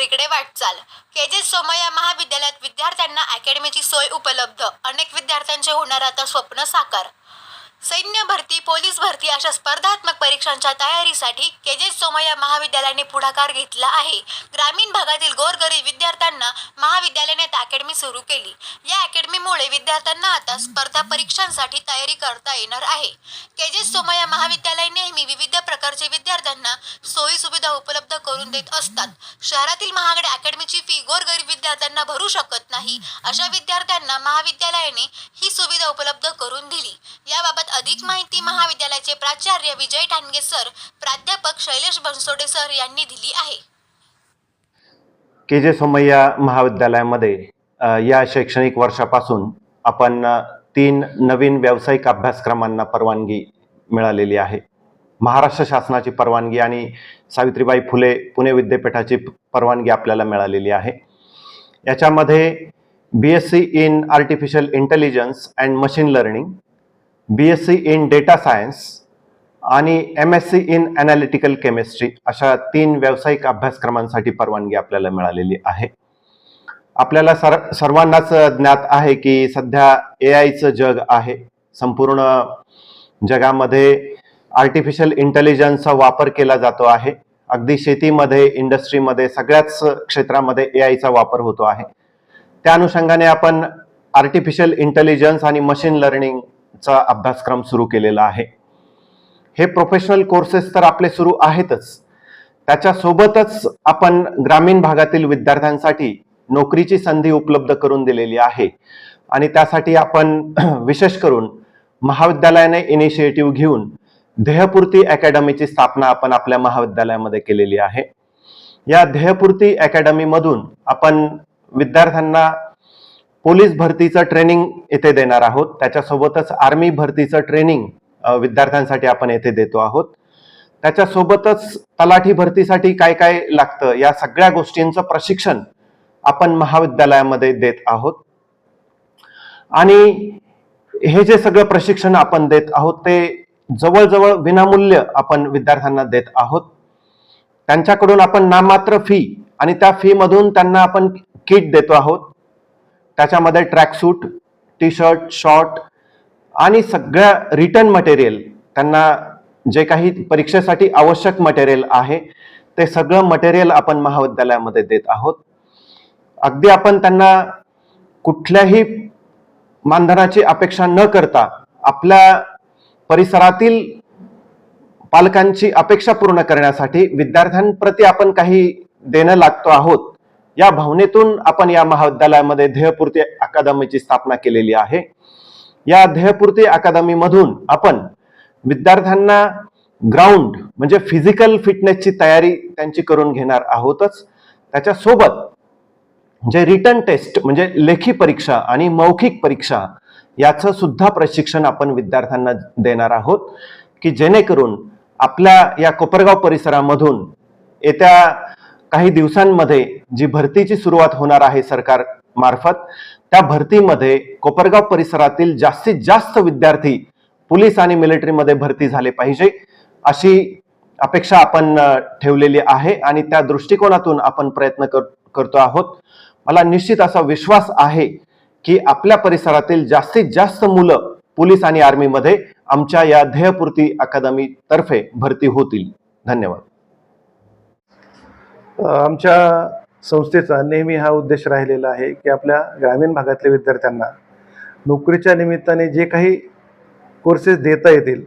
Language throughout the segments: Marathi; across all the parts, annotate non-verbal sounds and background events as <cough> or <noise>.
इकडे वाटचाल. के जे सोमय्या महाविद्यालयात विद्यार्थ्यांना अकॅडमीची सोय उपलब्ध. अनेक विद्यार्थ्यांचे होणार आता स्वप्न साकार. सैन्य भरती पोलीस भरती अशा स्पर्धात्मक परीक्षांच्या तयारीसाठी के सोमय्या महाविद्यालयाने पुढाकार घेतला आहे. ग्रामीण भागातील गोरगरीब विद्यार्थ्यांना महाविद्यालयाने अकॅडमी सुरू केली. या अकॅडमीमुळे विद्यार्थ्यांना आता स्पर्धा परीक्षांसाठी तयारी करता येणार आहे. के सोमय्या महाविद्यालय नेहमी विविध प्रकारचे विद्यार्थ्यांना सोयी सुविधा उपलब्ध करून देत असतात. शहरातील महागड्या अकॅडमीची फी गोरगरीब विद्यार्थ्यांना भरू शकत नाही अशा विद्यार्थ्यांना महाविद्यालयाने ही सुविधा उपलब्ध करून दिली. याबाबत अधिक माहिती महाविद्यालयाचे प्राचार्य विजय ठाणगे सर प्राध्यापक शैलेश बनसोडे सर यांनी दिली आहे. के जे सोमय्या महाविद्यालयामध्ये या शैक्षणिक वर्षापासून आपण तीन नवीन व्यावसायिक अभ्यासक्रमांना परवानगी मिळालेली आहे. महाराष्ट्र शासनाची परवानगी आणि सावित्रीबाई फुले पुणे विद्यापीठाची परवानगी आपल्याला मिळालेली आहे. याच्यामध्ये B S C in artificial intelligence and machine learning B S C in data science आणि M S C in analytical chemistry अशा तीन व्यावसायिक अभ्यासक्रमांसाठी परवानगी आपल्याला मिळालेली आहे. आपल्याला सर सर्वांनाच ज्ञात आहे की सध्या ए आयचं जग आहे. संपूर्ण जगामध्ये आर्टिफिशियल इंटेलिजन्सचा वापर केला जातो आहे. अगदी शेतीमध्ये इंडस्ट्रीमध्ये सगळ्याच क्षेत्रामध्ये ए आयचा वापर होतो आहे. त्या अनुषंगाने आपण आर्टिफिशियल इंटेलिजन्स आणि मशीन लर्निंग चा अभ्यासक्रम सुरू केलेला आहे. हे प्रोफेशनल कोर्सेस तर आपले सुरू आहेतच. त्याच्यासोबतच आपण ग्रामीण भागातील विद्यार्थ्यांसाठी नोकरीची संधी उपलब्ध करून दिलेली आहे. आणि त्यासाठी आपण <clears throat> विशेष करून महाविद्यालयाने इनिशिएटिव्ह घेऊन ध्येयपूर्ती अकॅडमीची स्थापना आपण आपल्या महाविद्यालयामध्ये केलेली आहे. या ध्येयपूर्ती अकॅडमीमधून आपण विद्यार्थ्यांना पोलीस भरतीचं ट्रेनिंग येथे देणार आहोत. त्याच्यासोबतच आर्मी भरतीचं ट्रेनिंग विद्यार्थ्यांसाठी आपण येथे देतो आहोत. त्याच्यासोबतच तलाठी भरतीसाठी काय काय लागतं या सगळ्या गोष्टींचं प्रशिक्षण आपण महाविद्यालयामध्ये देत आहोत. आणि हे जे सगळं प्रशिक्षण आपण देत आहोत ते जवळजवळ विनामूल्य आपण विद्यार्थ्यांना देत आहोत. त्यांच्याकडून आपण नाममात्र फी आणि त्या फी मधून त्यांना आपण किट देतो आहोत. त्याच्यामध्ये ट्रॅकसूट टी शर्ट शॉर्ट आणि सगळ्या रिटर्न मटेरियल त्यांना जे काही परीक्षेसाठी आवश्यक मटेरियल आहे ते सगळं मटेरियल आपण महाविद्यालयामध्ये देत आहोत. अगदी आपण त्यांना कुठल्याही मानधनाची अपेक्षा न करता आपल्या परिसरातील पालकांची अपेक्षा पूर्ण करण्यासाठी विद्यार्थ्यांप्रती आपण काही देणं लागतो आहोत. या भावनेतून आपण या महाविद्यालयामध्ये ध्येयपूर्ती अकादमीची स्थापना केलेली आहे. या ध्येयपूर्ती अकादमीमधून आपण विद्यार्थ्यांना ग्राउंड म्हणजे फिजिकल फिटनेसची तयारी त्यांची करून घेणार आहोतच. त्याच्यासोबत जे रिटर्न टेस्ट म्हणजे लेखी परीक्षा आणि मौखिक परीक्षा याचं सुद्धा प्रशिक्षण आपण विद्यार्थ्यांना देणार आहोत की जेणेकरून आपल्या या कोपरगाव परिसरामधून येत्या काही दिवसांमध्ये जी भरतीची सुरुवात होणार आहे सरकार मार्फत त्या भरतीमध्ये कोपरगाव परिसरातील जास्तीत जास्त विद्यार्थी पोलीस आणि मिलिटरीमध्ये भरती झाले पाहिजे अशी अपेक्षा आपण ठेवलेली आहे आणि त्या दृष्टिकोनातून आपण प्रयत्न कर करतो आहोत. मला निश्चित असा विश्वास आहे की आपल्या परिसरातील जास्तीत जास्त मुलं पोलीस आणि आर्मीमध्ये आमच्या या ध्येयपूर्ती अकादमी तर्फे भरती होतील. धन्यवाद. आमच्या संस्थेचा नेहमी हा उद्देश राहिलेला आहे की आपल्या ग्रामीण भागातल्या विद्यार्थ्यांना नोकरीच्या निमित्ताने जे काही कोर्सेस देता येतील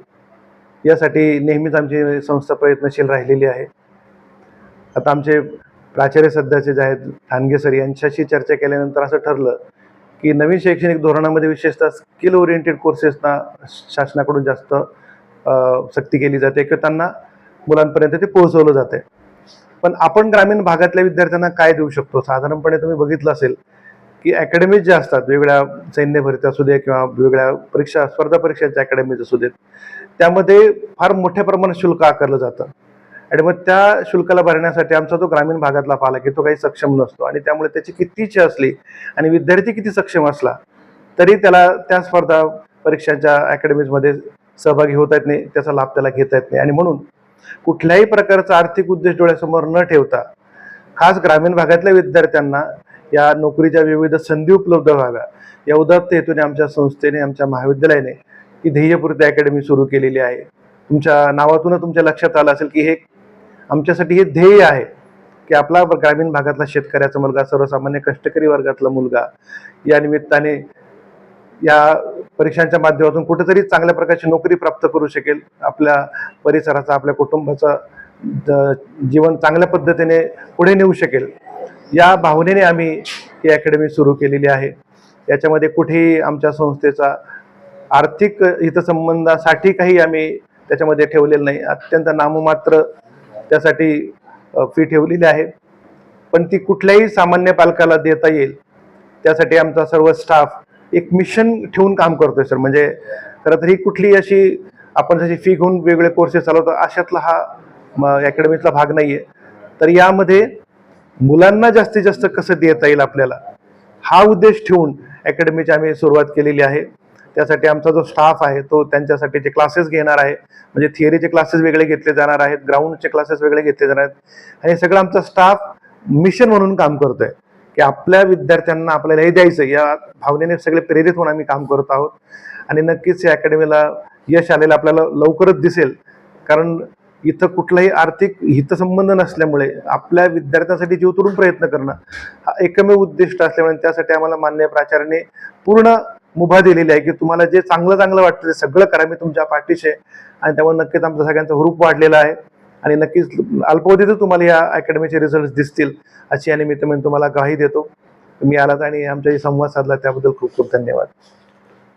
यासाठी नेहमीच आमची संस्था प्रयत्नशील राहिलेली आहे. आता आमचे प्राचार्य सध्याचे जे आहेत ठाणगे सर यांच्याशी चर्चा केल्यानंतर असं ठरलं की नवीन शैक्षणिक धोरणामध्ये विशेषतः स्किल ओरिएंटेड कोर्सेसना शासनाकडून जास्त सक्ती केली जाते किंवा त्यांना मुलांपर्यंत ते पोहोचवलं जाते पण आपण ग्रामीण भागातल्या विद्यार्थ्यांना काय देऊ शकतो? साधारणपणे तुम्ही बघितलं असेल की अकॅडमीज ज्या असतात वेगवेगळ्या सैन्य भरती असू दे किंवा वेगवेगळ्या परीक्षा स्पर्धा परीक्षांच्या अकॅडमीज असू देत त्यामध्ये फार मोठ्या प्रमाणात शुल्क आकारलं जातं. आणि मग त्या शुल्काला भरण्यासाठी आमचा जो ग्रामीण भागातला पालक आहे तो काही सक्षम नसतो. आणि त्यामुळे त्याची किती इच्छा असली आणि विद्यार्थी किती सक्षम असला तरी त्याला त्या स्पर्धा परीक्षांच्या अकॅडमीजमध्ये सहभागी होत येत नाही त्याचा लाभ त्याला घेता येत नाही. आणि म्हणून कुठल्याही प्रकारचा आर्थिक उद्देश डोळ्यासमोर न ठेवता खास ग्रामीण भागातल्या विद्यार्थ्यांना या नोकरीच्या विविध संधी उपलब्ध व्हाव्या. या उदात्त हेतूने आमच्या संस्थेने आमच्या महाविद्यालयाने ही ध्येयपूर्ती अकॅडमी सुरू केलेली आहे. तुमच्या नावातून तुमच्या लक्षात आलं असेल की हे आमच्यासाठी हे ध्येय आहे की आपला ग्रामीण भागातला शेतकऱ्याचा मुलगा सर्वसामान्य कष्टकरी वर्गातला मुलगा या निमित्ताने या परीक्षांच्या माध्यमातून कुठेतरी चांगल्या प्रकारची नोकरी प्राप्त करू शकेल. आपल्या परिसराचा आपल्या कुटुंबाचा जीवन चांगल्या पद्धतीने पुढे नेऊ शकेल. या भावनेने आम्ही ही अकॅडमी सुरू केलेली आहे. याच्यामध्ये कुठेही आमच्या संस्थेचा आर्थिक हितसंबंधासाठी काही आम्ही त्याच्यामध्ये ठेवलेलं नाही. अत्यंत नाममात्र त्यासाठी फी ठेवलेली आहे. पण ती कुठल्याही सामान्य पालकाला देता येईल. त्यासाठी आमचा सर्व स्टाफ एक मिशन ठेवून काम करतोय सर म्हणजे खरं तर ही कुठली अशी आपण जशी फी घेऊन वेगळे कोर्सेस चालवतो अशातला हा अकॅडमीतला भाग नाहीये. तर यामध्ये मुलांना जास्तीत जास्त कसं देता येईल आपल्याला? हा उद्देश ठेवून अकॅडमीची आम्ही सुरुवात केलेली आहे. त्यासाठी आमचा जो स्टाफ आहे तो त्यांच्यासाठी जे क्लासेस घेणार आहे म्हणजे थिअरीचे क्लासेस वेगळे घेतले जाणार आहेत ग्राउंडचे क्लासेस वेगळे घेतले जाणार आहेत आणि सगळं आमचा स्टाफ मिशन म्हणून काम करतोय. की आपल्या विद्यार्थ्यांना आपल्याला हे द्यायचं या भावनेने सगळे प्रेरित होऊन आम्ही काम करत आहोत. आणि नक्कीच या अकॅडमीला यश आलेलं आपल्याला लवकरच दिसेल. कारण इथं कुठलाही आर्थिक हितसंबंध नसल्यामुळे आपल्या विद्यार्थ्यांसाठी जीव तोडून प्रयत्न करणं हा एकमेव उद्दिष्ट असल्यामुळे त्यासाठी आम्हाला मान्य प्राचार्याने पूर्ण मुभा दिलेली आहे की तुम्हाला जे चांगलं चांगलं वाटतं ते सगळं करा. मी तुमच्या पाठीशी आहे. आणि त्यामुळे नक्कीच आमचा सगळ्यांचा हुरूप वाढलेला आहे. आणि नक्कीच अल्पावधीतच तुम्हाला या अकॅडमीचे रिझल्ट दिसतील अशी या निमित्त मी तुम्हाला ग्वाही देतो. तुम्ही आलात आणि आमच्याशी संवाद साधला त्याबद्दल खूप खूप धन्यवाद.